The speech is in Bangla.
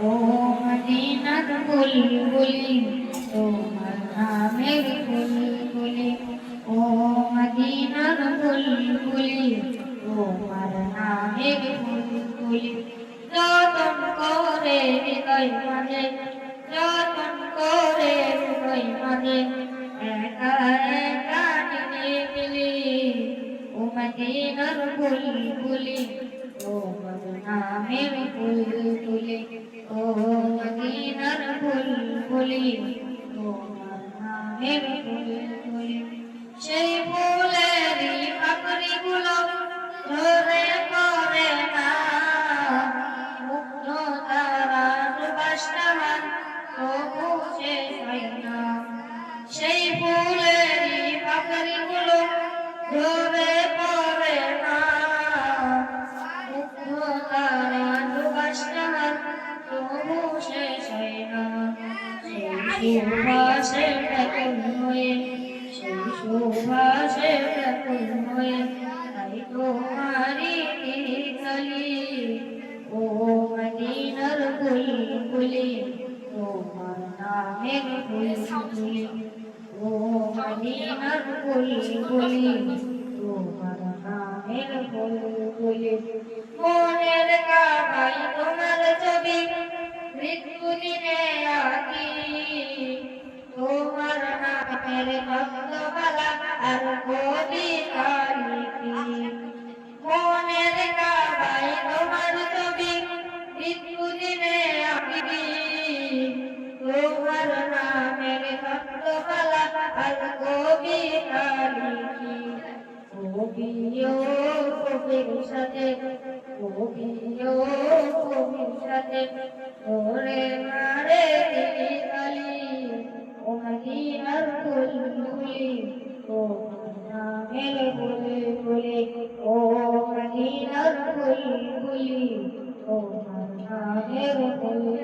ও মদিনার বুলবুলি তোমার নামের বুলবুলি ও মদিনার বুলবুলি তোমার নামের বুলবুলি যতন করে হৃদয় মাঝে যতন করে হৃদয় মাঝে সেই ফুলেরই পাপড়িগুলো পাপড়িগুলো ঝরে পড়ে সুবাসে ব্যাকুল হয়ে সেই সুবাসে ব্যাকুল হয়ে তাই তোমারি নামের মনের কাবাই তোমার ছবি নামের ভক্তবালা আর কবিতা লিখি মনের কাবাই তোমার ছবি মৃত্যু দিনে আঁকি তোমার নামের ভক্তবালা আর மேலே புலி புலி ஓ மதீனர் புல் புலி ஓ மேலே புலி